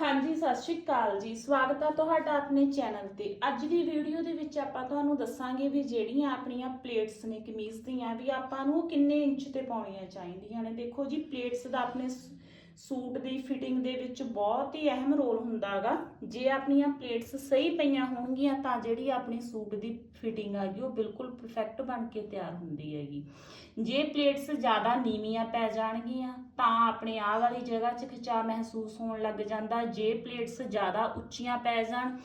ਹਾਂਜੀ, ਸਤਿ ਸ਼੍ਰੀ ਅਕਾਲ ਜੀ। ਸਵਾਗਤ ਹੈ ਤੁਹਾਡਾ ਆਪਣੇ ਚੈਨਲ ਤੇ। ਅੱਜ ਦੀ ਵੀਡੀਓ ਦੇ ਵਿੱਚ ਆਪਾਂ ਤੁਹਾਨੂੰ ਦੱਸਾਂਗੇ ਵੀ ਜਿਹੜੀਆਂ ਆਪਣੀਆਂ ਪਲੇਟਸ ਨੇ ਕਮੀਜ਼ ਦੀਆਂ, ਵੀ ਆਪਾਂ ਨੂੰ ਉਹ ਕਿੰਨੇ ਇੰਚ ਤੇ ਪਾਉਣੀਆਂ ਚਾਹੀਦੀਆਂ ਨੇ। ਦੇਖੋ ਜੀ, ਪਲੇਟਸ ਦਾ ਆਪਣੇ ਸੂਟ ਦੀ ਫਿਟਿੰਗ ਦੇ ਵਿੱਚ ਬਹੁਤ ਹੀ ਅਹਿਮ ਰੋਲ ਹੁੰਦਾ ਹੁੰਦਾਗਾ ਜੇ ਆਪਣੀਆਂ ਪਲੇਟਸ ਸਹੀ ਪਈਆਂ ਹੋਣਗੀਆਂ ਤਾਂ ਜਿਹੜੀ ਆਪਣੀ ਸੂਟ ਦੀ ਫਿਟਿੰਗ ਹੈਗੀ ਉਹ ਬਿਲਕੁਲ ਪਰਫੈਕਟ ਬਣ ਕੇ ਤਿਆਰ ਹੁੰਦੀ ਹੈਗੀ। ਜੇ ਪਲੇਟਸ ਜ਼ਿਆਦਾ ਨੀਵੀਆਂ ਪੈ ਜਾਣਗੀਆਂ, ਤਾਂ ਆਪਣੇ ਆਹ ਵਾਲੀ ਜਗ੍ਹਾ 'ਚ ਖਿਚਾ ਮਹਿਸੂਸ ਹੋਣ ਲੱਗ ਜਾਂਦਾ। ਜੇ ਪਲੇਟਸ ਜ਼ਿਆਦਾ ਉੱਚੀਆਂ ਪੈ ਜਾਣ,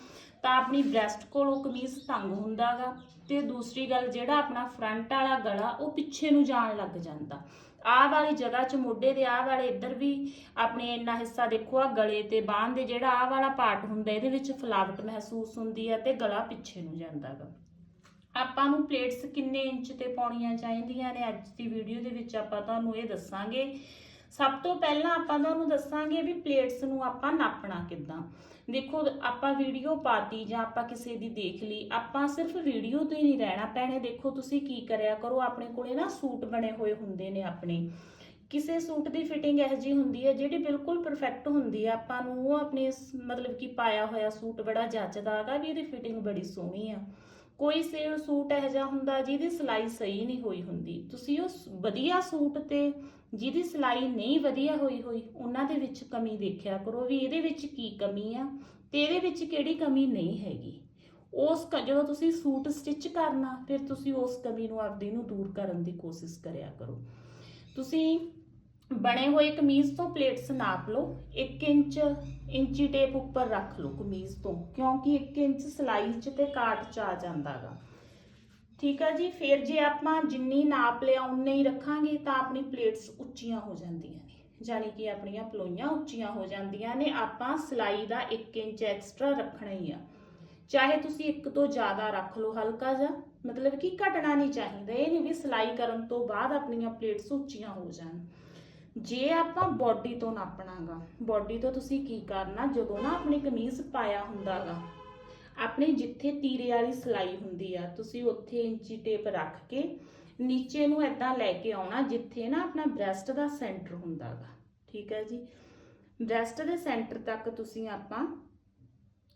ਤਾਂ ਆਪਣੀ ਬ੍ਰੈਸਟ ਕੋਲੋਂ ਕਮੀਜ਼ ਤੰਗ ਹੁੰਦਾਗਾ ਤੇ ਦੂਸਰੀ ਗੱਲ, ਜਿਹੜਾ ਆਪਣਾ ਫਰੰਟ ਵਾਲਾ ਗਲਾ, ਉਹ ਪਿੱਛੇ ਨੂੰ ਜਾਣ ਲੱਗ ਜਾਂਦਾ। ਆਹ ਵਾਲੀ ਜਗ੍ਹਾ 'ਚ ਮੋਢੇ ਦੇ ਆਹ ਵਾਲੇ ਇੱਧਰ ਵੀ ਆਪਣੇ ਇੰਨਾ ਹਿੱਸਾ ਦੇਖੋ ਆ ਗਲੇ ਤੇ ਬਾਹਾਂ ਦੇ ਜਿਹੜਾ ਆਹ ਵਾਲਾ ਪਾਰਟ ਹੁੰਦਾ, ਇਹਦੇ ਵਿੱਚ ਫਲਾਵਟ ਮਹਿਸੂਸ ਹੁੰਦੀ ਹੈ ਤੇ ਗਲਾ ਪਿੱਛੇ ਨੂੰ ਜਾਂਦਾ ਜਾਂਦਾਗਾ ਆਪਾਂ ਨੂੰ ਪਲੇਟਸ ਕਿੰਨੇ ਇੰਚ ਤੇ ਪਾਉਣੀਆਂ ਚਾਹੀਦੀਆਂ ਨੇ? ਅੱਜ ਦੀ ਵੀਡੀਓ ਦੇ ਵਿੱਚ ਆਪਾਂ ਤੁਹਾਨੂੰ ਇਹ ਦੱਸਾਂਗੇ ਸਭ ਤੋਂ ਪਹਿਲਾਂ ਆਪਾਂ ਤੁਹਾਨੂੰ ਦੱਸਾਂਗੇ ਵੀ ਪਲੇਟਸ ਨੂੰ ਆਪਾਂ ਨਾਪਣਾ ਕਿੱਦਾਂ। ਦੇਖੋ, ਆਪਾਂ ਵੀਡੀਓ ਪਾਤੀ ਜਾਂ ਆਪਾਂ ਕਿਸੇ ਦੀ ਦੇਖ ਲਈ, ਆਪਾਂ ਸਿਰਫ ਵੀਡੀਓ ਤੋਂ ਹੀ ਨਹੀਂ ਰਹਿਣਾ ਪੈਣੇ ਦੇਖੋ, ਤੁਸੀਂ ਕੀ ਕਰਿਆ ਕਰੋ, ਆਪਣੇ ਕੋਲੇ ਨਾ ਸੂਟ ਬਣੇ ਹੋਏ ਹੁੰਦੇ ਨੇ ਆਪਣੇ। ਕਿਸੇ ਸੂਟ ਦੀ ਫਿਟਿੰਗ ਇਹੋ ਜਿਹੀ ਹੁੰਦੀ ਹੈ, ਜਿਹੜੀ ਬਿਲਕੁਲ ਪਰਫੈਕਟ ਹੁੰਦੀ ਹੈ। ਆਪਾਂ ਨੂੰ ਉਹ ਆਪਣੇ ਮਤਲਬ ਕਿ ਪਾਇਆ ਹੋਇਆ ਸੂਟ ਬੜਾ ਜੱਚਦਾ ਹੈਗਾ ਵੀ ਇਹਦੀ ਫਿਟਿੰਗ ਬੜੀ ਸੋਹਣੀ ਆ। ਕੋਈ ਸੇਲ ਸੂਟ ਇਹੋ ਜਿਹਾ ਹੁੰਦਾ ਜਿਹਦੀ ਸਿਲਾਈ ਸਹੀ ਨਹੀਂ ਹੋਈ ਹੁੰਦੀ। ਤੁਸੀਂ ਉਹ ਵਧੀਆ ਸੂਟ ਤੇ ਜਿਹਦੀ ਸਿਲਾਈ ਨਹੀਂ ਵਧੀਆ ਹੋਈ ਹੋਈ, ਉਹਨਾਂ ਦੇ ਵਿੱਚ ਕਮੀ ਦੇਖਿਆ ਕਰੋ ਵੀ ਇਹਦੇ ਵਿੱਚ ਕੀ ਕਮੀ ਆ ਤੇ ਇਹਦੇ ਵਿੱਚ ਕਿਹੜੀ ਕਮੀ ਨਹੀਂ ਹੈਗੀ। ਉਸ ਜਦੋਂ ਤੁਸੀਂ ਸੂਟ ਸਟਿਚ ਕਰਨਾ, ਫਿਰ ਤੁਸੀਂ ਉਸ ਕਮੀ ਨੂੰ ਆਪਦੀ ਨੂੰ ਦੂਰ ਕਰਨ ਦੀ ਕੋਸ਼ਿਸ਼ ਕਰਿਆ ਕਰੋ। ਤੁਸੀਂ ਬਣੇ ਹੋਏ ਕਮੀਜ਼ ਤੋਂ ਪਲੇਟਸ ਨਾਪ ਲਓ 1 ਇੰਚ, ਇੰਚੀ ਟੇਪ ਉੱਪਰ ਰੱਖ ਲਓ ਕਮੀਜ਼ ਤੋਂ, ਕਿਉਂਕਿ 1 ਇੰਚ ਸਿਲਾਈ 'ਚ ਤੇ ਕਾਟ 'ਚ ਆ ਜਾਂਦਾਗਾ। ਠੀਕ ਆ ਜੀ, ਫਿਰ ਜੇ ਆਪਾਂ ਜਿੰਨੀ ਨਾਪ ਲਿਆ, ਉਨੇ ਹੀ ਰੱਖਾਂਗੇ, ਤਾਂ ਆਪਣੀ ਪਲੇਟਸ ਉੱਚੀਆਂ ਹੋ ਜਾਂਦੀਆਂ ਨੇ। ਯਾਨੀ ਕਿ ਆਪਣੀਆਂ ਪਲੋਈਆਂ ਉੱਚੀਆਂ ਹੋ ਜਾਂਦੀਆਂ ਨੇ। ਆਪਾਂ ਸਿਲਾਈ ਦਾ 1 ਇੰਚ ਐਕਸਟਰਾ ਰੱਖਣਾ ਹੀ ਆ। ਚਾਹੇ ਤੁਸੀਂ ਇੱਕ ਤੋਂ ਜ਼ਿਆਦਾ ਰੱਖ ਲਓ ਹਲਕਾ ਜਿਹਾ, ਮਤਲਬ ਕਿ ਘਟਣਾ ਨਹੀਂ ਚਾਹੀਦਾ। ਇਹ ਨਹੀਂ ਵੀ ਸਿਲਾਈ ਕਰਨ ਤੋਂ ਬਾਅਦ ਆਪਣੀਆਂ ਪਲੇਟਸ ਉੱਚੀਆਂ ਹੋ ਜਾਣ। ਜੇ ਆਪਾਂ ਬਾਡੀ ਤੋਂ ਨਾਪਣਾਗਾ ਬਾਡੀ ਤੋਂ ਤੁਸੀਂ ਕੀ ਕਰਨਾ? ਜਦੋਂ ਨਾ ਆਪਣੀ ਕਮੀਜ਼ ਪਾਇਆ ਹੁੰਦਾਗਾ ਆਪਣੇ ਜਿੱਥੇ ਤੀਰੇ ਵਾਲੀ ਸਿਲਾਈ ਹੁੰਦੀ ਆ, ਤੁਸੀਂ ਉੱਥੇ ਇੰਚੀ ਟੇਪ ਰੱਖ ਕੇ ਨੀਚੇ ਨੂੰ ਐਦਾਂ ਲੈ ਕੇ ਆਉਣਾ, ਜਿੱਥੇ ਨਾ ਆਪਣਾ ਬ੍ਰੈਸਟ ਦਾ ਸੈਂਟਰ ਹੁੰਦਾਗਾ। ਠੀਕ ਹੈ ਜੀ? ਬ੍ਰੈਸਟ ਦੇ ਸੈਂਟਰ ਤੱਕ ਤੁਸੀਂ ਆਪਾਂ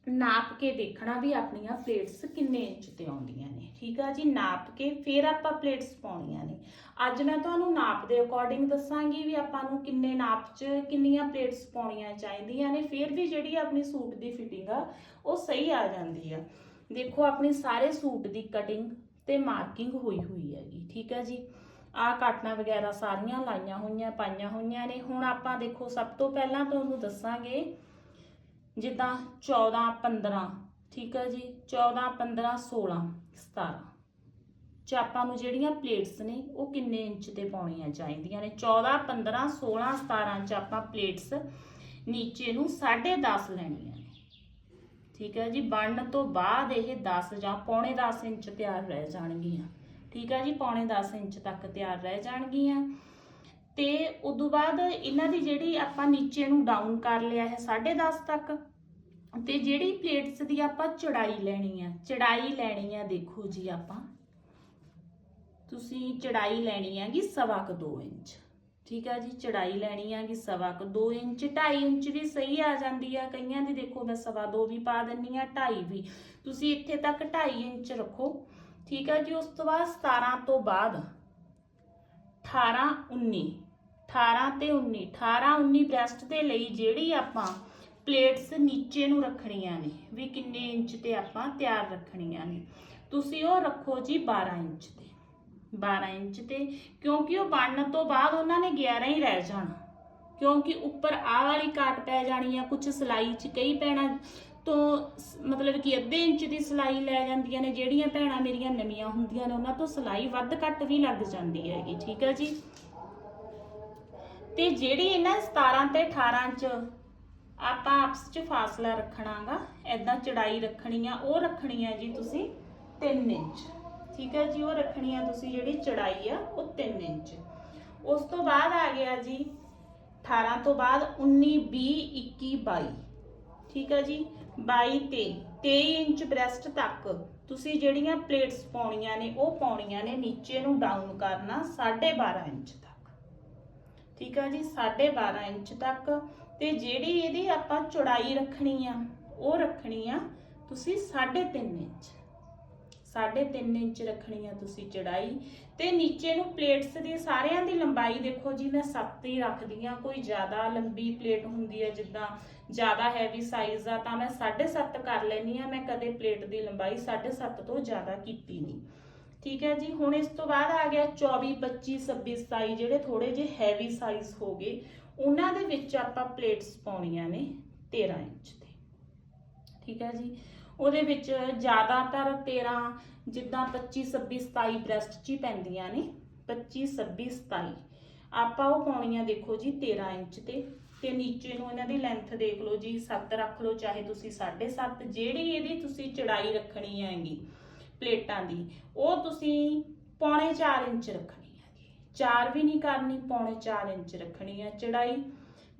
ਨਾਪ ਕੇ ਦੇਖਣਾ ਵੀ ਆਪਣੀਆਂ ਪਲੇਟਸ ਕਿੰਨੇ ਇੰਚ ਤੇ ਆਉਂਦੀਆਂ ਨੇ, ਠੀਕ ਆ ਜੀ? ਨਾਪ ਕੇ ਫਿਰ ਆਪਾਂ ਪਲੇਟਸ ਪਾਉਣੀਆਂ ਨੇ। ਅੱਜ ਮੈਂ ਤੁਹਾਨੂੰ ਨਾਪ ਦੇ ਅਕੋਰਡਿੰਗ ਦੱਸਾਂਗੀ ਵੀ ਆਪਾਂ ਨੂੰ ਕਿੰਨੇ ਨਾਪ 'ਚ ਕਿੰਨੀਆਂ ਪਲੇਟਸ ਪਾਉਣੀਆਂ ਚਾਹੀਦੀਆਂ ਨੇ, ਫਿਰ ਵੀ ਜਿਹੜੀ ਆਪਣੀ ਸੂਟ ਦੀ ਫਿਟਿੰਗ ਆ, ਉਹ ਸਹੀ ਆ ਜਾਂਦੀ ਆ। ਦੇਖੋ, ਆਪਣੀ ਸਾਰੇ ਸੂਟ ਦੀ ਕਟਿੰਗ ਤੇ ਮਾਰਕਿੰਗ ਹੋਈ ਹੋਈ ਹੈਗੀ, ਠੀਕ ਆ ਜੀ? ਆ ਕਾਟਨਾ ਵਗੈਰਾ ਸਾਰੀਆਂ ਲਾਈਆਂ ਹੋਈਆਂ, ਪਾਈਆਂ ਹੋਈਆਂ ਨੇ। ਹੁਣ ਆਪਾਂ ਦੇਖੋ, ਸਭ ਤੋਂ ਪਹਿਲਾਂ ਤੁਹਾਨੂੰ ਦੱਸਾਂਗੇ ਜਿੱਦਾਂ 14 15 ਠੀਕ ਹੈ ਜੀ? 14 15 16 17 ਚ ਆਪਾਂ ਨੂੰ ਜਿਹੜੀਆਂ ਪਲੇਟਸ ਨੇ, ਉਹ ਕਿੰਨੇ ਇੰਚ ਤੇ ਪਾਉਣੀਆਂ ਚਾਹੀਦੀਆਂ ਨੇ? 14 15 16 17 ਚ ਆਪਾਂ ਪਲੇਟਸ ਨੀਚੇ ਨੂੰ 10.5 ਲੈਣੀਆਂ ਨੇ। ਠੀਕ ਹੈ ਜੀ? ਬਣਨ ਤੋਂ ਬਾਅਦ ਇਹ 10 ਜਾਂ ਪੌਣੇ 10 ਇੰਚ ਤਿਆਰ ਰਹਿ ਜਾਣਗੀਆਂ। ਠੀਕ ਹੈ ਜੀ? ਪੌਣੇ 10 ਇੰਚ ਤੱਕ ਤਿਆਰ ਰਹਿ ਜਾਣਗੀਆਂ। ਤੇ ਉਦੋਂ ਬਾਅਦ ਇਹਨਾਂ ਦੀ ਜਿਹੜੀ ਆਪਾਂ ਨੀਚੇ ਨੂੰ ਡਾਊਨ ਕਰ ਲਿਆ ਹੈ 10.5 ਤੱਕ, ਤੇ ਜਿਹੜੀ ਪਲੇਟਸ ਦੀ ਆਪਾਂ ਚੜਾਈ ਲੈਣੀ ਆ ਚੜਾਈ ਲੈਣੀ ਆ ਦੇਖੋ ਜੀ ਆਪਾਂ। ਤੁਸੀਂ ਚੜਾਈ ਲੈਣੀ ਹੈਗੀ ਸਵਾ ਕੁ 2 ਇੰਚ, ਠੀਕ ਆ ਜੀ, ਚੜਾਈ ਲੈਣੀ ਹੈਗੀ ਸਵਾ ਕੁ 2 ਇੰਚ 2.5 ਇੰਚ ਵੀ ਸਹੀ ਆ ਜਾਂਦੀ ਆ ਕਈਆਂ ਦੀ, ਦੇਖੋ ਮੈਂ ਸਵਾ 2 ਵੀ ਪਾ ਦਿੰਨੀ ਆ 2.5 ਵੀ। ਤੁਸੀਂ ਇੱਥੇ ਤੱਕ 2.5 ਇੰਚ ਰੱਖੋ, ਠੀਕ ਆ ਜੀ, ਉਸ ਤੋਂ ਬਾਅਦ 17 ਤੋਂ ਬਾਅਦ 18 19 18 ਤੇ 19 18 19 ਬ੍ਰੈਸਟ ਦੇ ਲਈ ਜਿਹੜੀ ਆਪਾਂ ਪਲੇਟਸ ਨੀਚੇ ਨੂੰ ਰੱਖਣੀਆਂ ਨੇ, ਵੀ ਕਿੰਨੇ ਇੰਚ ਤੇ ਆਪਾਂ ਤਿਆਰ ਰੱਖਣੀਆਂ ਨੇ। ਤੁਸੀਂ ਉਹ ਰੱਖੋ ਜੀ 12 ਇੰਚ ਤੇ। 12 ਇੰਚ ਤੇ, ਕਿਉਂਕਿ ਉਹ ਬਣਨ ਤੋਂ ਬਾਅਦ ਉਹਨਾਂ ਨੇ 11 ਹੀ ਰਹਿ ਜਾਣਾ। ਕਿਉਂਕਿ ਉੱਪਰ ਆ ਵਾਲੀ ਕਾਟ ਪੈ ਜਾਣੀ ਆ ਕੁਝ ਸਿਲਾਈ 'ਚ ਕਈ ਪੈਣਾ ਤੋਂ ਸ- ਮਤਲਬ ਕਿ ਅੱਧੇ ਇੰਚ ਦੀ ਸਿਲਾਈ ਲੈ ਜਾਂਦੀਆਂ ਨੇ, ਜਿਹੜੀਆਂ ਭੈਣਾਂ ਮੇਰੀਆਂ ਨਵੀਆਂ ਹੁੰਦੀਆਂ ਨੇ, ਉਹਨਾਂ ਤੋਂ ਸਿਲਾਈ ਵੱਧ ਘੱਟ ਵੀ ਲੱਗ ਜਾਂਦੀ ਹੈਗੀ, ਠੀਕ ਹੈ ਜੀ? ਤੇ ਜਿਹੜੀ ਇਹਨਾਂ 17 ਤੇ 18 ਚ ਆਪਾਂ ਆਪਸ ਚ ਫਾਸਲਾ ਰੱਖਣਾਗਾ ਐਦਾਂ ਚੜਾਈ ਰੱਖਣੀ ਆ, ਉਹ ਰੱਖਣੀ ਆ ਜੀ ਤੁਸੀਂ 3 ਇੰਚ। ਠੀਕ ਹੈ ਜੀ, ਉਹ ਰੱਖਣੀ ਆ ਤੁਸੀਂ ਜਿਹੜੀ ਚੜਾਈ ਆ, ਉਹ 3 ਇੰਚ। ਉਸ ਤੋਂ ਬਾਅਦ ਆ ਗਿਆ ਜੀ 18 ਤੋਂ ਬਾਅਦ 19 20 21 22 ਠੀਕ ਹੈ ਜੀ 22 ਤੇ 23 ਇੰਚ ਬ੍ਰੈਸਟ ਤੱਕ ਤੁਸੀਂ ਜਿਹੜੀਆਂ ਪਲੇਟਸ ਪਾਉਣੀਆਂ ਨੇ, ਉਹ ਪਾਉਣੀਆਂ ਨੇ, ਨੀਚੇ ਨੂੰ ਡਾਊਨ ਕਰਨਾ 12.5 ਇੰਚ ਠੀਕ ਆ ਜੀ 12.5 ਇੰਚ ਤੱਕ। ਤੇ ਜਿਹੜੀ ਇਹਦੀ ਆਪਾਂ ਚੌੜਾਈ ਰੱਖਣੀ ਆ, ਉਹ ਰੱਖਣੀ ਆ ਤੁਸੀਂ 3.5 ਇੰਚ। 3.5 ਇੰਚ ਰੱਖਣੀ ਆ ਤੁਸੀਂ ਚੜਾਈ। ਤੇ ਨੀਚੇ ਨੂੰ ਪਲੇਟਸ ਦੀ, ਸਾਰਿਆਂ ਦੀ ਲੰਬਾਈ ਦੇਖੋ ਜੀ, ਮੈਂ 7 ਹੀ ਰੱਖਦੀ ਆ। ਕੋਈ ਜ਼ਿਆਦਾ ਲੰਬੀ ਪਲੇਟ ਹੁੰਦੀ ਹੈ ਜਿੱਦਾਂ ਜ਼ਿਆਦਾ ਹੈਵੀ ਸਾਈਜ਼ ਆ, ਤਾਂ ਮੈਂ 7.5 ਕਰ ਲੈਣੀ ਆ। ਮੈਂ ਕਦੇ ਪਲੇਟ ਦੀ ਲੰਬਾਈ 7.5 ਤੋਂ ਜ਼ਿਆਦਾ ਕੀਤੀ ਨਹੀਂ। ਠੀਕ ਹੈ ਜੀ, ਹੁਣ ਇਸ ਤੋਂ ਬਾਅਦ ਆ ਗਿਆ 24 25 26 27 ਜਿਹੜੇ ਥੋੜੇ ਜਿਹੇ ਹੈਵੀ ਸਾਈਜ਼ ਹੋ ਗਏ, ਉਹਨਾਂ ਦੇ ਵਿੱਚ ਆਪਾਂ ਪਲੇਟਸ ਪਾਉਣੀਆਂ ਨੇ 13 ਇੰਚ ਦੇ। ਠੀਕ ਹੈ ਜੀ, ਉਹਦੇ ਵਿੱਚ ਜ਼ਿਆਦਾਤਰ 13 ਜਿੱਦਾਂ 25 26 27 ਬ੍ਰੈਸਟ 'ਚ ਹੀ ਪੈਂਦੀਆਂ ਨੇ 25 26 27 ਆਪਾਂ ਉਹ ਪਾਉਣੀਆਂ ਦੇਖੋ ਜੀ 13 ਇੰਚ ਤੇ ਤੇ ਨੀਚੇ ਨੂੰ ਇਹਨਾਂ ਦੀ ਲੈਂਥ ਦੇਖ ਲਓ ਜੀ 7 ਰੱਖ ਲਓ, ਚਾਹੇ ਤੁਸੀਂ 7.5 ਜਿਹੜੀ ਇਹਦੀ ਤੁਸੀਂ ਚੜਾਈ ਰੱਖਣੀ ਹੈਗੀ ਪਲੇਟਾਂ ਦੀ। ਉਹ ਤੁਸੀਂ ਪੌਣੇ 4 ਇੰਚ ਰੱਖਣੀ ਹੈ ਜੀ। 4 ਵੀ ਨਹੀਂ ਕਰਨੀ, ਪੌਣੇ 4 ਇੰਚ ਰੱਖਣੀ ਹੈ। ਚੜਾਈ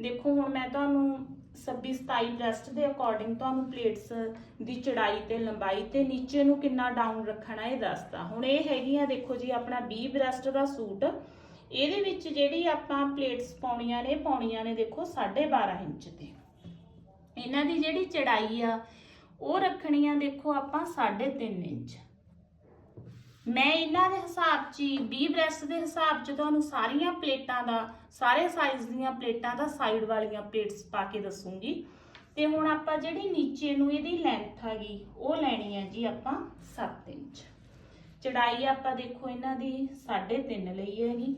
ਦੇਖੋ, ਹੁਣ ਮੈਂ ਤੁਹਾਨੂੰ 26 27 ਬ੍ਰੈਸਟ ਦੇ ਅਕੋਰਡਿੰਗ ਤੁਹਾਨੂੰ ਪਲੇਟਸ ਦੀ ਚੜਾਈ ਤੇ ਲੰਬਾਈ ਤੇ ਨੀਚੇ ਨੂੰ ਕਿੰਨਾ ਡਾਊਨ ਰੱਖਣਾ ਇਹ ਦੱਸਦਾ। ਹੁਣ ਇਹ ਹੈਗੀਆਂ ਦੇਖੋ ਜੀ, ਆਪਣਾ 20 ਬ੍ਰੈਸਟ ਦਾ ਸੂਟ। ਇਹਦੇ ਵਿੱਚ ਜਿਹੜੀ ਆਪਾਂ ਪਲੇਟਸ ਪਾਉਣੀਆਂ ਨੇ ਪਾਉਣੀਆਂ ਨੇ ਦੇਖੋ 12.5 ਇੰਚ ਤੇ। ਇਹਨਾਂ ਦੀ ਜਿਹੜੀ ਚੜਾਈ ਆ, ਉਹ ਰੱਖਣੀ ਆ ਦੇਖੋ ਆਪਾਂ 3.5 ਇੰਚ। ਮੈਂ ਇਹਨਾਂ ਦੇ ਹਿਸਾਬ 'ਚ ਹੀ 20 ਬ੍ਰੈਸਟ ਦੇ ਹਿਸਾਬ 'ਚ ਤੁਹਾਨੂੰ ਸਾਰੀਆਂ ਪਲੇਟਾਂ ਦਾ, ਸਾਰੇ ਸਾਈਜ਼ ਦੀਆਂ ਪਲੇਟਾਂ ਦਾ ਸਾਈਡ ਵਾਲੀਆਂ ਪਲੇਟਸ ਪਾ ਕੇ ਦੱਸੂਗੀ। ਤੇ ਹੁਣ ਆਪਾਂ ਜਿਹੜੀ ਨੀਚੇ ਨੂੰ ਇਹਦੀ ਲੈਂਥ ਹੈਗੀ, ਉਹ ਲੈਣੀ ਹੈ ਜੀ ਆਪਾਂ 7 ਇੰਚ। ਚੜਾਈ ਆਪਾਂ ਦੇਖੋ ਇਹਨਾਂ ਦੀ 3.5 ਲਈ ਹੈਗੀ।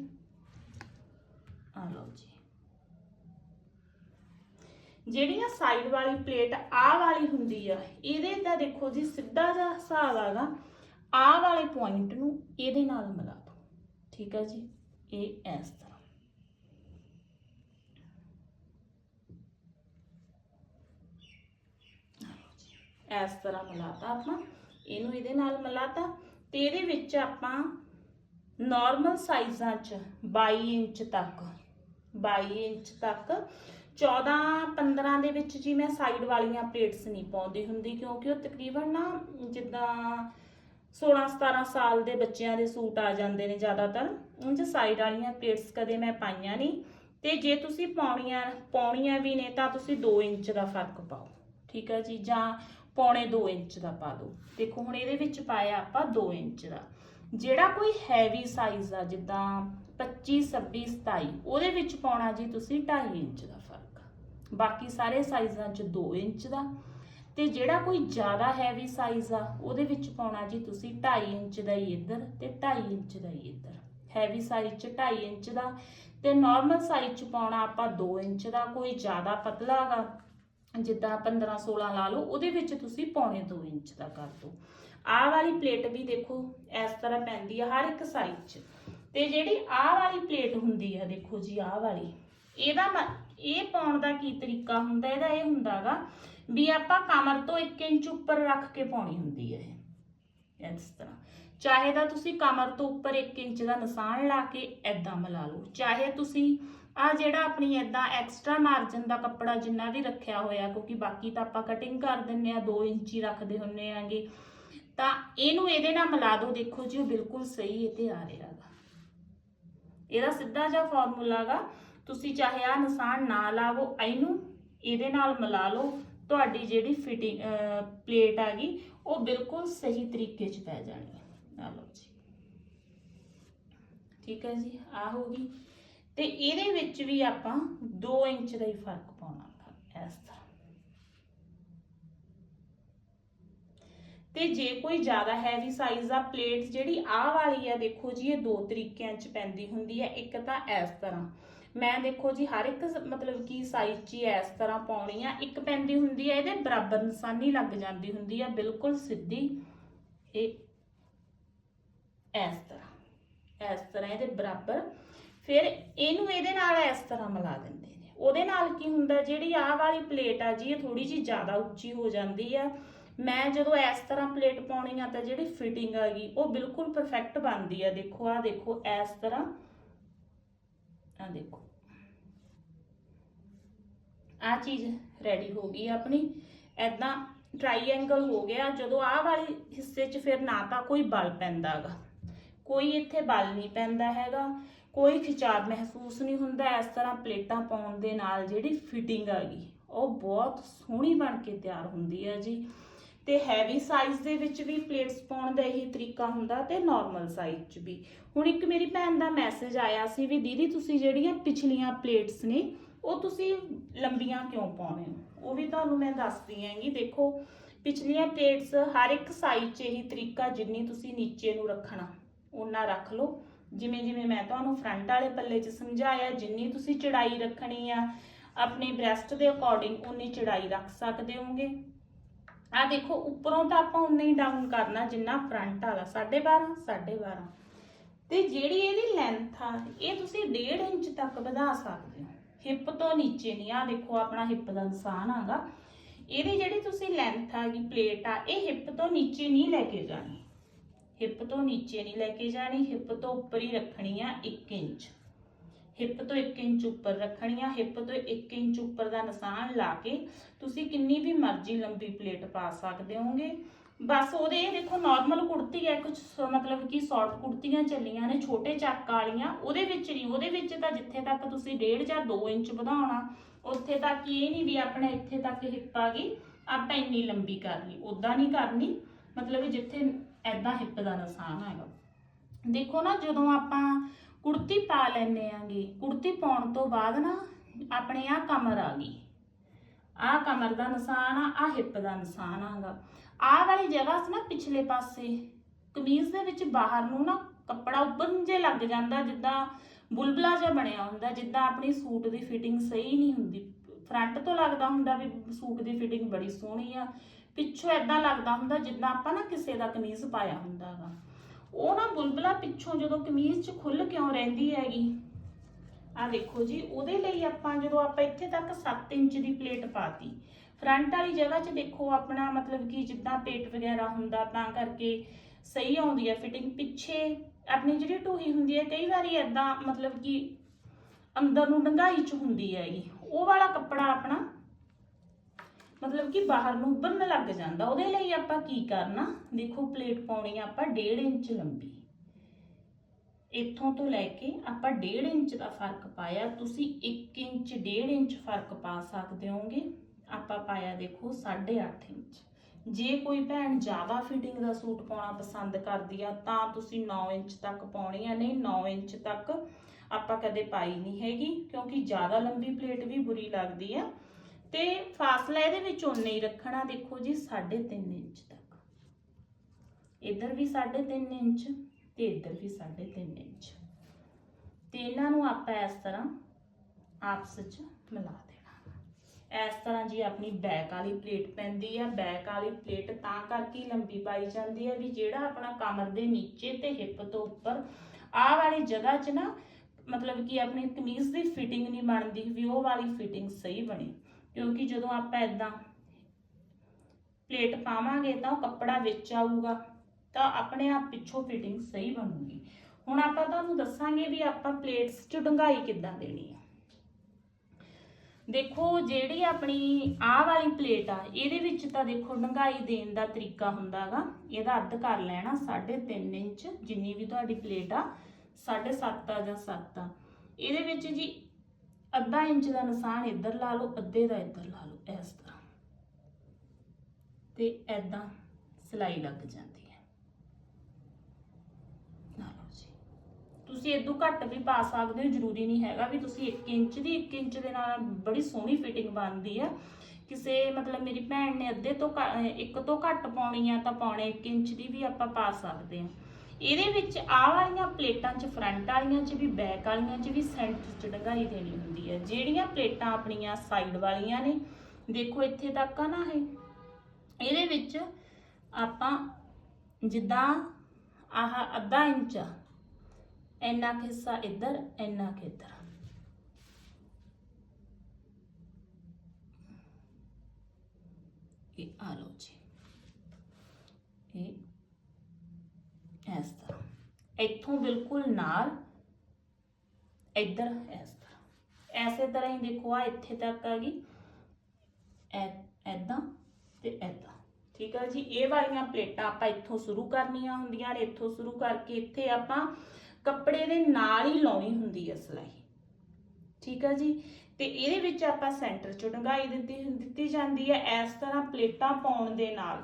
ਆ ਲਓ ਜੀ। ਜਿਹੜੀਆਂ ਸਾਈਡ ਵਾਲੀ ਪਲੇਟ ਆ ਵਾਲੀ ਹੁੰਦੀ ਆ, ਇਹਦੇ ਦਾ ਦੇਖੋ ਜੀ ਸਿੱਧਾ ਜਿਹਾ ਹਿਸਾਬ ਆਗਾ ਆਹ ਵਾਲੇ ਪੁਆਇੰਟ ਨੂੰ ਇਹਦੇ ਨਾਲ ਮਿਲਾ ਦਿਓ ਠੀਕ ਹੈ ਜੀ? ਇਹ ਇਸ ਤਰ੍ਹਾਂ। ਇਸ ਤਰ੍ਹਾਂ ਮਿਲਾਤਾ ਆਪਾਂ। ਇਹਨੂੰ ਇਹਦੇ ਨਾਲ ਮਿਲਾਤਾ ਤੇ ਇਹਦੇ ਵਿੱਚ ਆਪਾਂ ਨਾਰਮਲ ਸਾਈਜ਼ਾਂ 'ਚ 22 ਇੰਚ ਤੱਕ 22 ਇੰਚ ਤੱਕ 14 15 ਦੇ ਵਿੱਚ ਜੀ ਮੈਂ ਸਾਈਡ ਵਾਲੀਆਂ ਪਲੇਟਸ ਨਹੀਂ ਪਾਉਂਦੀ ਹੁੰਦੀ ਕਿਉਂਕਿ ਉਹ ਤਕਰੀਬਨ ਨਾ ਜਿੱਦਾਂ 16 17 ਸਾਲ ਦੇ ਬੱਚਿਆਂ ਦੇ ਸੂਟ ਆ ਜਾਂਦੇ ਨੇ ਜ਼ਿਆਦਾਤਰ। ਉਂਝ ਸਾਈਡ ਵਾਲੀਆਂ ਪਲੇਟਸ ਕਦੇ ਮੈਂ ਪਾਈਆਂ ਨਹੀਂ। ਤੇ ਜੇ ਤੁਸੀਂ ਪਾਉਣੀਆਂ ਪਾਉਣੀਆਂ ਵੀ ਨੇ ਤਾਂ ਤੁਸੀਂ 2 ਇੰਚ ਦਾ ਫ਼ਰਕ ਪਾਓ। ਠੀਕ ਹੈ ਜੀ? ਜਾਂ ਪੌਣੇ 2 ਇੰਚ ਦਾ ਪਾ ਦਿਓ। ਦੇਖੋ, ਹੁਣ ਇਹਦੇ ਵਿੱਚ ਪਾਇਆ ਆਪਾਂ 2 ਇੰਚ ਦਾ। ਜਿਹੜਾ ਕੋਈ ਹੈਵੀ ਸਾਈਜ਼ ਆ, ਜਿੱਦਾਂ 25 26 27 ਉਹਦੇ ਵਿੱਚ ਪਾਉਣਾ ਜੀ ਤੁਸੀਂ 2.5 ਇੰਚ ਦਾ ਫ਼ਰਕ। ਬਾਕੀ ਸਾਰੇ ਸਾਈਜ਼ਾਂ 'ਚ 2 ਇੰਚ ਦਾ। ਤੇ ਜਿਹੜਾ ਕੋਈ ਜ਼ਿਆਦਾ ਹੈਵੀ ਸਾਈਜ਼ ਆ, ਉਹਦੇ ਵਿੱਚ ਪਾਉਣਾ ਜੀ ਤੁਸੀਂ 2.5 ਇੰਚ ਦਾ ਹੀ ਇੱਧਰ ਤੇ 2.5 ਇੰਚ ਦਾ ਹੀ ਇੱਧਰ। ਹੈਵੀ ਸਾਈਜ਼ 'ਚ 2.5 ਇੰਚ ਦਾ ਤੇ ਨਾਰਮਲ ਸਾਈਜ਼ 'ਚ ਪਾਉਣਾ ਆਪਾਂ 2 ਇੰਚ ਦਾ, ਕੋਈ ਜ਼ਿਆਦਾ ਪਤਲਾ ਹੈਗਾ, ਜਿੱਦਾਂ 15 16 ਲਾ ਲਓ, ਉਹਦੇ ਵਿੱਚ ਤੁਸੀਂ ਪੌਣੇ 2 ਇੰਚ ਦਾ ਕਰ ਦਿਓ। ਆਹ ਵਾਲੀ ਪਲੇਟ ਵੀ ਦੇਖੋ, ਇਸ ਤਰ੍ਹਾਂ ਪੈਂਦੀ ਆ ਹਰ ਇੱਕ ਸਾਈਜ਼ 'ਚ। ਤੇ ਜਿਹੜੀ ਆਹ ਵਾਲੀ ਪਲੇਟ ਹੁੰਦੀ ਆ, ਦੇਖੋ ਜੀ ਆਹ ਵਾਲੀ, ਇਹਦਾ ਮ- ਇਹ ਪਾਉਣ ਦਾ ਕੀ ਤਰੀਕਾ ਹੁੰਦਾ? ਇਹਦਾ ਇਹ ਹੁੰਦਾਗਾ ਵੀ ਆਪਾਂ ਕਮਰ ਤੋਂ 1 ਇੰਚ ਉੱਪਰ ਰੱਖ ਕੇ ਪਾਉਣੀ ਹੁੰਦੀ ਹੈ ਇਹ। ਇਸ ਤਰ੍ਹਾਂ। ਚਾਹੇ ਤਾਂ ਤੁਸੀਂ ਕਮਰ ਤੋਂ ਉੱਪਰ 1 ਇੰਚ ਦਾ ਨਿਸ਼ਾਨ ਲਾ ਕੇ ਐਦਾਂ ਮਿਲਾ ਲਓ। ਚਾਹੇ ਤੁਸੀਂ ਆ ਜਿਹੜਾ ਆਪਣੀ ਐਦਾਂ ਐਕਸਟਰਾ ਮਾਰਜਨ ਦਾ ਕੱਪੜਾ ਜਿੰਨਾ ਵੀ ਰੱਖਿਆ ਹੋਇਆ, ਕਿਉਂਕਿ ਬਾਕੀ ਤਾਂ ਆਪਾਂ ਕਟਿੰਗ ਕਰ ਦਿੰਨੇ ਆ 2 ਇੰਚ ਹੀ ਰੱਖਦੇ ਹੁੰਨੇ ਆਂਗੇ। ਤਾਂ ਇਹਨੂੰ ਇਹਦੇ ਨਾਲ ਮਿਲਾ ਦਿਓ। ਦੇਖੋ ਜੀ ਉਹ ਬਿਲਕੁਲ ਸਹੀ ਇਹ ਤੇ ਆ ਰਿਹਾ ਗਾ ਇਹਦਾ ਸਿੱਧਾ ਜਿਹਾ ਫਾਰਮੂਲਾ ਗਾ। ਤੁਸੀਂ ਚਾਹੇ ਆ ਨਿਸ਼ਾਨ ਨਾ ਲਾਵੋ, ਇਹਨੂੰ ਇਹਦੇ ਨਾਲ ਮਿਲਾ ਲਓ। ਤੁਹਾਡੀ ਜਿਹੜੀ ਫਿਟਿੰਗ ਪਲੇਟ ਆ ਗਈ, ਉਹ ਬਿਲਕੁਲ ਸਹੀ ਤਰੀਕੇ 'ਚ ਪੈ ਜਾਣੀ ਹੈ। ਆ ਲਓ ਜੀ। ਠੀਕ ਹੈ ਜੀ ਆ ਹੋ ਤੇ ਇਹਦੇ ਵਿੱਚ ਵੀ ਆਪਾਂ 2 ਇੰਚ ਦਾ ਹੀ ਫ਼ਰਕ ਪਾਉਣਾ ਇਸ ਤਰ੍ਹਾਂ। ਤੇ ਜੇ ਕੋਈ ਜ਼ਿਆਦਾ ਹੈਵੀ ਸਾਈਜ਼ ਆ ਪਲੇਟ ਜਿਹੜੀ ਆਹ ਵਾਲੀ ਆ, ਦੇਖੋ ਜੀ, ਇਹ ਦੋ ਤਰੀਕਿਆਂ 'ਚ ਪੈਂਦੀ ਹੁੰਦੀ ਹੈ, ਇੱਕ ਤਾਂ ਇਸ ਤਰ੍ਹਾਂ। ਮੈਂ ਦੇਖੋ ਜੀ, ਹਰ ਇੱਕ ਮਤਲਬ ਕਿ ਸਾਈਜ਼ 'ਚ ਇਸ ਤਰ੍ਹਾਂ ਪਾਉਣੀ ਆ। ਇੱਕ ਪੈਂਦੀ ਹੁੰਦੀ ਆ, ਇਹਦੇ ਬਰਾਬਰ ਨਿਸ਼ਾਨੀ ਲੱਗ ਜਾਂਦੀ ਹੁੰਦੀ ਆ, ਬਿਲਕੁਲ ਸਿੱਧੀ। ਇਹ ਇਸ ਤਰ੍ਹਾਂ ਇਸ ਤਰ੍ਹਾਂ ਇਹਦੇ ਬਰਾਬਰ। ਫਿਰ ਇਹਨੂੰ ਇਹਦੇ ਨਾਲ ਇਸ ਤਰ੍ਹਾਂ ਮਿਲਾ ਦਿੰਦੇ ਨੇ। ਉਹਦੇ ਨਾਲ ਕੀ ਹੁੰਦਾ, ਜਿਹੜੀ ਆਹ ਵਾਲੀ ਪਲੇਟ ਆ ਜੀ, ਇਹ ਥੋੜੀ ਜੀ ਜ਼ਿਆਦਾ ਉੱਚੀ ਹੋ ਜਾਂਦੀ ਆ। ਮੈਂ ਜਦੋਂ ਇਸ ਤਰ੍ਹਾਂ ਪਲੇਟ ਪਾਉਣੀ ਆ ਤਾਂ ਜਿਹੜੀ ਫਿਟਿੰਗ ਆ ਗਈ, ਉਹ ਬਿਲਕੁਲ ਪਰਫੈਕਟ ਬਣਦੀ ਆ। ਦੇਖੋ ਆ ਦੇਖੋ, ਇਸ ਤਰ੍ਹਾਂ ਆ ਦੇਖੋ। ਆ ਚੀਜ਼ ਰੈਡੀ ਹੋ ਗਈ ਆਪਣੀ। ਐਦਾਂ ਟ੍ਰਾਈਐਂਗਲ ਹੋ ਗਿਆ। ਜਦੋਂ ਆਹ ਵਾਲੀ ਹਿੱਸੇ 'ਚ ਫਿਰ ਨਾ ਤਾਂ ਕੋਈ ਬਲ ਪੈਂਦਾਗਾ ਕੋਈ ਇੱਥੇ ਬਲ ਨਹੀਂ ਪੈਂਦਾ ਹੈਗਾ। ਕੋਈ ਖਿਚਾਵ ਮਹਿਸੂਸ ਨਹੀਂ ਹੁੰਦਾ। ਇਸ ਤਰ੍ਹਾਂ ਪਲੇਟਾਂ ਪਾਉਣ ਦੇ ਨਾਲ ਜਿਹੜੀ ਫਿਟਿੰਗ ਆ ਗਈ, ਉਹ ਬਹੁਤ ਸੋਹਣੀ ਬਣ ਕੇ ਤਿਆਰ ਹੁੰਦੀ ਹੈ ਜੀ। ਤੇ ਹੈਵੀ ਸਾਈਜ਼ ਦੇ ਵਿੱਚ ਵੀ ਪਲੇਟਸ ਪਾਉਣ ਦਾ ਇਹੀ ਤਰੀਕਾ ਹੁੰਦਾ ਤੇ ਨਾਰਮਲ ਸਾਈਜ਼ 'ਚ ਵੀ। ਹੁਣ ਇੱਕ ਮੇਰੀ ਭੈਣ ਦਾ ਮੈਸੇਜ ਆਇਆ ਸੀ ਵੀ ਦੀਦੀ ਤੁਸੀਂ ਜਿਹੜੀਆਂ ਪਿਛਲੀਆਂ ਪਲੇਟਸ ਨੇ, ਉਹ ਤੁਸੀਂ ਲੰਬੀਆਂ ਕਿਉਂ ਪਾਉਣੇ? ਹੋ ਉਹ ਵੀ ਤੁਹਾਨੂੰ ਮੈਂ ਦੱਸਦੀ ਆਂਗੀ ਦੇਖੋ, ਪਿਛਲੀਆਂ ਪਲੇਟਸ ਹਰ ਇੱਕ ਸਾਈਜ਼ 'ਚ ਇਹੀ ਤਰੀਕਾ ਜਿੰਨੀ ਤੁਸੀਂ ਨੀਚੇ ਨੂੰ ਰੱਖਣਾ ਉਨਾ ਰੱਖ ਲਓ। ਜਿਵੇਂ ਜਿਵੇਂ ਮੈਂ ਤੁਹਾਨੂੰ ਫਰੰਟ ਵਾਲੇ ਪੱਲੇ 'ਚ ਸਮਝਾਇਆ, ਜਿੰਨੀ ਤੁਸੀਂ ਚੜਾਈ ਰੱਖਣੀ ਆ, ਆਪਣੇ ਬ੍ਰੈਸਟ ਦੇ ਅਕੋਰਡਿੰਗ ਉਨੀ ਚੜਾਈ ਰੱਖ ਸਕਦੇ ਹੋਗੇ। ਆ ਦੇਖੋ, ਉੱਪਰੋਂ ਤਾਂ ਆਪਾਂ ਉਨਾ ਹੀ ਡਾਊਨ ਕਰਨਾ, ਜਿੰਨਾ ਫਰੰਟ ਵਾਲਾ 12.5 12.5 ਤੇ ਜਿਹੜੀ ਇਹਦੀ ਲੈਂਥ ਆ, ਇਹ ਤੁਸੀਂ 1.5 ਇੰਚ ਤੱਕ ਵਧਾ ਸਕਦੇ ਹੋ। ਹਿੱਪ ਤੋਂ ਨੀਚੇ ਨਹੀਂ ਆ ਦੇਖੋ, ਆਪਣਾ ਹਿੱਪ ਦਾ ਨਿਸ਼ਾਨ ਆਗਾ। ਇਹਦੀ ਜਿਹੜੀ ਤੁਸੀਂ ਲੈਂਥ ਆ ਗਈ ਪਲੇਟ ਆ, ਇਹ ਹਿੱਪ ਤੋਂ ਨੀਚੇ ਨਹੀਂ ਲੈ ਕੇ ਜਾਣੀ। ਹਿੱਪ ਤੋਂ ਨੀਚੇ ਨਹੀਂ ਲੈ ਕੇ ਜਾਣੀ ਹਿੱਪ ਤੋਂ ਉੱਪਰ ਹੀ ਰੱਖਣੀ ਆ 1 ਇੰਚ। ਹਿੱਪ ਤੋਂ 1 ਇੰਚ ਉੱਪਰ ਰੱਖਣੀ ਆ ਹਿੱਪ ਤੋਂ 1 ਇੰਚ ਉੱਪਰ ਦਾ ਨਿਸ਼ਾਨ ਲਾ ਕੇ ਤੁਸੀਂ ਕਿੰਨੀ ਵੀ ਮਰਜ਼ੀ ਲੰਬੀ ਪਲੇਟ ਪਾ ਸਕਦੇ ਹੋਗੇ ਬਸ ਉਹਦੇ ਇਹ ਦੇਖੋ ਨਾਰਮਲ ਕੁੜਤੀ ਹੈ ਕੁਝ ਮਤਲਬ ਕਿ ਸ਼ਾਰਟ ਕੁੜਤੀਆਂ ਚੱਲੀਆਂ ਨੇ, ਛੋਟੇ ਚੱਕ ਵਾਲੀਆਂ, ਉਹਦੇ ਵਿੱਚ ਨਹੀਂ, ਉਹਦੇ ਵਿੱਚ ਤਾਂ ਜਿੱਥੇ ਤੱਕ ਤੁਸੀਂ 1.5 ਜਾਂ 2 ਇੰਚ ਵਧਾਉਣਾ, ਉੱਥੇ ਤੱਕ ਇਹ ਨਹੀਂ ਵੀ ਆਪਣੇ ਇੱਥੇ ਤੱਕ ਹਿੱਪ ਆ ਗਈ, ਆਪਾਂ ਇੰਨੀ ਲੰਬੀ ਕਰ ਲਈ ਉਦਾਂ ਨਹੀਂ ਕਰਨੀ, ਮਤਲਬ ਜਿੱਥੇ ਐਦਾਂ ਹਿੱਪ ਦਾ ਨਿਸ਼ਾਨ ਹੈਗਾ। ਦੇਖੋ ਨਾ, ਜਦੋਂ ਆਪਾਂ ਕੁੜਤੀ ਪਾ ਲੈਨੇ ਆਂਗੇ। ਕੁੜਤੀ ਪਾਉਣ ਤੋਂ ਬਾਅਦ ਨਾ ਆਪਣੇ ਆ ਕਮਰ ਆ ਗਈ। ਆ ਕਮਰ ਦਾ ਨਿਸ਼ਾਨ ਆ ਆ ਹਿੱਪ ਦਾ ਨਿਸ਼ਾਨ ਆਗਾ। ਆਹ ਵਾਲੀ ਜਗ੍ਹਾ ਸੀ ਨਾ ਪਿਛਲੇ ਪਾਸੇ। ਕਮੀਜ਼ ਦੇ ਵਿੱਚ ਬਾਹਰ ਨੂੰ ਨਾ ਕੱਪੜਾ ਉੱਪਰ ਜੇ ਲੱਗ ਜਾਂਦਾ, ਜਿੱਦਾਂ ਬੁਲਬੁਲਾ ਜਿਹਾ ਬਣਿਆ ਹੁੰਦਾ, ਜਿੱਦਾਂ ਆਪਣੀ ਸੂਟ ਦੀ ਫਿਟਿੰਗ ਸਹੀ ਨਹੀਂ ਹੁੰਦੀ। ਫਰੰਟ ਤੋਂ ਲੱਗਦਾ ਹੁੰਦਾ ਵੀ ਸੂਟ ਦੀ ਫਿਟਿੰਗ ਬੜੀ ਸੋਹਣੀ ਆ। ਪਿੱਛੋਂ ਐਦਾਂ ਲੱਗਦਾ ਹੁੰਦਾ ਜਿੱਦਾਂ ਆਪਾਂ ਨਾ ਕਿਸੇ ਦਾ ਕਮੀਜ਼ ਪਾਇਆ ਹੁੰਦਾਗਾ ਉਹ ਨਾ ਬੁਲਬੁਲਾ ਪਿੱਛੋਂ ਜਦੋਂ ਕਮੀਜ਼ 'ਚ ਖੁੱਲ ਕਿਉਂ ਰਹਿੰਦੀ ਹੈਗੀ? ਆ ਦੇਖੋ ਜੀ, ਉਹਦੇ ਲਈ ਆਪਾਂ ਜਦੋਂ ਆਪਾਂ ਇੱਥੇ ਤੱਕ 7 ਇੰਚ ਦੀ ਪਲੇਟ ਪਾਤੀ, ਫਰੰਟ ਵਾਲੀ ਜਗ੍ਹਾ 'ਚ ਦੇਖੋ ਆਪਣਾ ਮਤਲਬ ਕਿ ਜਿੱਦਾਂ ਪੇਟ ਵਗੈਰਾ ਹੁੰਦਾ ਤਾਂ ਕਰਕੇ ਸਹੀ ਆਉਂਦੀ ਹੈ ਫਿਟਿੰਗ ਪਿੱਛੇ ਆਪਣੀ ਜਿਹੜੀ ਟੂਹੀ ਹੁੰਦੀ ਹੈ, ਕਈ ਵਾਰੀ ਐਦਾਂ ਮਤਲਬ ਕਿ ਅੰਦਰ ਨੂੰ ਡੰਗਾਈ 'ਚ ਹੁੰਦੀ ਹੈਗੀ। ਉਹ ਵਾਲਾ ਕੱਪੜਾ ਆਪਣਾ ਮਤਲਬ ਕਿ ਬਾਹਰ ਨੂੰ ਉੱਭਰਨ ਲੱਗ ਜਾਂਦਾ। ਉਹਦੇ ਲਈ ਆਪਾਂ ਕੀ ਕਰਨਾ? ਦੇਖੋ, ਪਲੇਟ ਪਾਉਣੀ ਆ ਆਪਾਂ 1.5 ਇੰਚ ਲੰਬੀ। ਇੱਥੋਂ ਤੋਂ ਲੈ ਕੇ ਆਪਾਂ 1.5 ਇੰਚ ਦਾ ਫ਼ਰਕ ਪਾਇਆ। ਤੁਸੀਂ 1 ਇੰਚ 1.5 ਇੰਚ ਫ਼ਰਕ ਪਾ ਸਕਦੇ ਹੋਗੇ ਆਪਾਂ ਪਾਇਆ ਦੇਖੋ 8.5 ਇੰਚ। ਜੇ ਕੋਈ ਭੈਣ ਜ਼ਿਆਦਾ ਫਿਟਿੰਗ ਦਾ ਸੂਟ ਪਾਉਣਾ ਪਸੰਦ ਕਰਦੀ ਆ, ਤਾਂ ਤੁਸੀਂ 9 ਇੰਚ ਤੱਕ ਪਾਉਣੀ ਆ। ਨਹੀਂ 9 ਇੰਚ ਤੱਕ ਆਪਾਂ ਕਦੇ ਪਾਈ ਨਹੀਂ ਹੈਗੀ, ਕਿਉਂਕਿ ਜ਼ਿਆਦਾ ਲੰਬੀ ਪਲੇਟ ਵੀ ਬੁਰੀ ਲੱਗਦੀ ਆ। ਤੇ ਫਾਸਲਾ ਇਹਦੇ ਵਿੱਚ ਉਨਾ ਹੀ ਰੱਖਣਾ ਦੇਖੋ ਜੀ 3.5 ਇੰਚ ਤੱਕ। ਇੱਧਰ ਵੀ 3.5 ਇੰਚ ਤੇ ਇੱਧਰ ਵੀ 3.5 ਇੰਚ। ਤੇ ਇਹਨਾਂ ਨੂੰ ਆਪਾਂ ਇਸ ਤਰ੍ਹਾਂ ਆਪਸ ਵਿੱਚ ਮਿਲਾ ਦੇਣਾ। ਇਸ ਤਰ੍ਹਾਂ ਜੀ ਆਪਣੀ ਬੈਕ ਵਾਲੀ ਪਲੇਟ ਪੈਂਦੀ ਆ। ਬੈਕ ਵਾਲੀ ਪਲੇਟ ਤਾਂ ਕਰਕੇ ਲੰਬੀ ਪਾਈ ਜਾਂਦੀ ਹੈ ਵੀ ਜਿਹੜਾ ਆਪਣਾ ਕਮਰ ਦੇ ਨੀਚੇ ਤੇ ਹਿੱਪ ਤੋਂ ਉੱਪਰ ਆਹ ਵਾਲੀ ਜਗ੍ਹਾ 'ਚ ਨਾ ਮਤਲਬ ਕਿ ਆਪਣੀ ਕਮੀਜ਼ ਦੀ ਫਿਟਿੰਗ ਨਹੀਂ ਬਣਦੀ ਵੀ ਉਹ ਵਾਲੀ ਫਿਟਿੰਗ ਸਹੀ ਬਣੇ। ਕਿਉਂਕਿ ਜਦੋਂ ਆਪਾਂ ਇਦਾਂ ਪਲੇਟ ਪਾਵਾਂਗੇ ਤਾਂ ਉਹ ਕੱਪੜਾ ਵਿੱਚ ਆਊਗਾ, ਤਾਂ ਆਪਣੇ ਆਪ ਪਿੱਛੋਂ ਫਿਟਿੰਗ ਸਹੀ ਬਣੂਗੀ। ਹੁਣ ਆਪਾਂ ਤੁਹਾਨੂੰ ਦੱਸਾਂਗੇ ਵੀ ਆਪਾਂ ਪਲੇਟਸ 'ਚ ਡੰਗਾਈ ਕਿੱਦਾਂ ਦੇਣੀ ਹੈ ਦੇਖੋ, ਜਿਹੜੀ ਆਪਣੀ ਆਹ ਵਾਲੀ ਪਲੇਟ ਆ, ਇਹਦੇ ਵਿੱਚ ਤਾਂ ਦੇਖੋ ਡੰਗਾਈ ਦੇਣ ਦਾ ਤਰੀਕਾ ਹੁੰਦਾਗਾ ਇਹਦਾ ਅੱਧ ਕਰ ਲੈਣਾ 3.5 ਇੰਚ, ਜਿੰਨੀ ਵੀ ਤੁਹਾਡੀ ਪਲੇਟ ਆ 7.5 ਆ ਜਾਂ 7 ਆ। ਇਹਦੇ ਵਿੱਚ ਜੀ ਅੱਧਾ ਇੰਚ ਦਾ ਨਿਸ਼ਾਨ ਇੱਧਰ ਲਾ ਲਓ, ਅੱਧੇ ਦਾ ਇੱਧਰ ਲਾ ਲਓ, ਇਸ ਤਰ੍ਹਾਂ। ਤੇ ਐਦਾਂ ਸਿਲਾਈ ਲੱਗ ਜਾਂਦੀ ਹੈ। ਲਾ ਜੀ। ਤੁਸੀਂ ਇਦੋਂ ਘੱਟ ਵੀ ਪਾ ਸਕਦੇ ਹੋ, ਜ਼ਰੂਰੀ ਨਹੀਂ ਹੈਗਾ ਵੀ ਤੁਸੀਂ 1 ਇੰਚ ਦੀ 1 ਇੰਚ ਦੇ ਨਾਲ ਬੜੀ ਸੋਹਣੀ ਫਿਟਿੰਗ ਬਣਦੀ ਆ। ਕਿਸੇ, ਮਤਲਬ ਮੇਰੀ ਭੈਣ ਨੇ ਅੱਧੇ ਤੋਂ ਘ- ਇੱਕ ਤੋਂ ਘੱਟ ਪਾਉਣੀ ਆ, ਤਾਂ ਪੌਣੇ 1 ਇੰਚ ਦੀ ਵੀ ਆਪਾਂ ਪਾ ਸਕਦੇ ਹਾਂ। ਇਹਦੇ ਵਿੱਚ ਆਹ ਵਾਲੀਆਂ ਪਲੇਟਾਂ 'ਚ ਫਰੰਟ ਵਾਲੀਆਂ 'ਚ ਵੀ ਬੈਕ ਵਾਲੀਆਂ 'ਚ ਵੀ ਸੈਂਟਰ 'ਚ ਡੰਗਾਈ ਦੇਣੀ ਹੁੰਦੀ ਹੈ। ਜਿਹੜੀਆਂ ਪਲੇਟਾਂ ਆਪਣੀਆਂ ਸਾਈਡ ਵਾਲੀਆਂ ਨੇ, ਦੇਖੋ ਇੱਥੇ ਤੱਕ ਆ ਨਾ ਇਹ। ਇਹਦੇ ਵਿੱਚ ਆਪਾਂ ਜਿੱਦਾਂ ਆਹ ਅੱਧਾ ਇੰਚ, ਇੰਨਾ ਹਿੱਸਾ ਇੱਧਰ, ਇੰਨਾ ਕੁ ਇੱਧਰ। ਇਹ ਆ ਲਓ ਜੀ। ਇਹ ਇਸ ਤਰ੍ਹਾਂ। ਇੱਥੋਂ ਬਿਲਕੁਲ ਨਾਲ ਇੱਧਰ ਇਸ ਤਰ੍ਹਾਂ। ਐਸੇ ਤਰ੍ਹਾਂ ਹੀ ਦੇਖੋ ਆ ਇੱਥੇ ਤੱਕ ਆ ਗਈ। ਐਦਾਂ ਤੇ ਐਦਾਂ ਠੀਕ ਆ ਜੀ, ਇਹ ਵਾਲੀਆਂ ਪਲੇਟਾਂ ਆਪਾਂ ਇੱਥੋਂ ਸ਼ੁਰੂ ਕਰਨੀਆਂ ਹੁੰਦੀਆਂ ਨੇ। ਇੱਥੋਂ ਸ਼ੁਰੂ ਕਰਕੇ ਇੱਥੇ ਆਪਾਂ ਕੱਪੜੇ ਦੇ ਨਾਲ ਹੀ ਲਾਉਣੀ ਹੁੰਦੀ ਹੈ ਸਲਾਈ। ਠੀਕ ਆ ਜੀ, ਤੇ ਇਹਦੇ ਵਿੱਚ ਆਪਾਂ ਸੈਂਟਰ ਚੋਂ ਡੰਗਾਈ ਦਿੱਤੀ ਦਿੱਤੀ ਜਾਂਦੀ ਹੈ ਇਸ ਤਰ੍ਹਾਂ ਪਲੇਟਾਂ ਪਾਉਣ ਦੇ ਨਾਲ।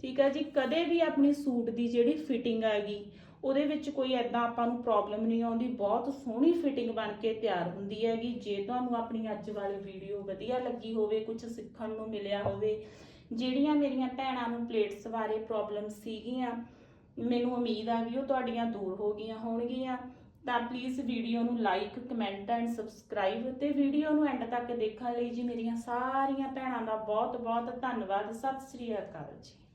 ਠੀਕ ਆ ਜੀ, ਕਦੇ ਵੀ ਆਪਣੀ ਸੂਟ ਦੀ ਜਿਹੜੀ ਫਿਟਿੰਗ ਹੈਗੀ, ਉਹਦੇ ਵਿੱਚ ਕੋਈ ਐਦਾਂ ਆਪਾਂ ਨੂੰ ਪ੍ਰੋਬਲਮ ਨਹੀਂ ਆਉਂਦੀ, ਬਹੁਤ ਸੋਹਣੀ ਫਿਟਿੰਗ ਬਣ ਕੇ ਤਿਆਰ ਹੁੰਦੀ ਹੈਗੀ, ਜੇ ਤੁਹਾਨੂੰ ਆਪਣੀ ਅੱਜ ਵਾਲੀ ਵੀਡੀਓ ਵਧੀਆ ਲੱਗੀ ਹੋਵੇ ਕੁਝ ਸਿੱਖਣ ਨੂੰ ਮਿਲਿਆ ਹੋਵੇ, ਜਿਹੜੀਆਂ ਮੇਰੀਆਂ ਭੈਣਾਂ ਨੂੰ ਪਲੇਟਸ ਬਾਰੇ ਪ੍ਰੋਬਲਮ ਸੀਗੀਆਂ, ਮੈਨੂੰ ਉਮੀਦ ਆ ਵੀ ਉਹ ਤੁਹਾਡੀਆਂ ਦੂਰ ਹੋ ਗਈਆਂ ਹੋਣਗੀਆਂ, ਤਾਂ ਪਲੀਜ਼ ਵੀਡੀਓ ਨੂੰ ਲਾਈਕ ਕਮੈਂਟ ਐਂਡ ਸਬਸਕ੍ਰਾਈਬ ਤੇ ਵੀਡੀਓ ਨੂੰ ਐਂਡ ਤੱਕ ਦੇਖਣ ਲਈ ਜੀ ਮੇਰੀਆਂ ਸਾਰੀਆਂ ਭੈਣਾਂ ਦਾ ਬਹੁਤ ਬਹੁਤ ਧੰਨਵਾਦ, ਸਤਿ ਸ੍ਰੀ ਅਕਾਲ ਜੀ।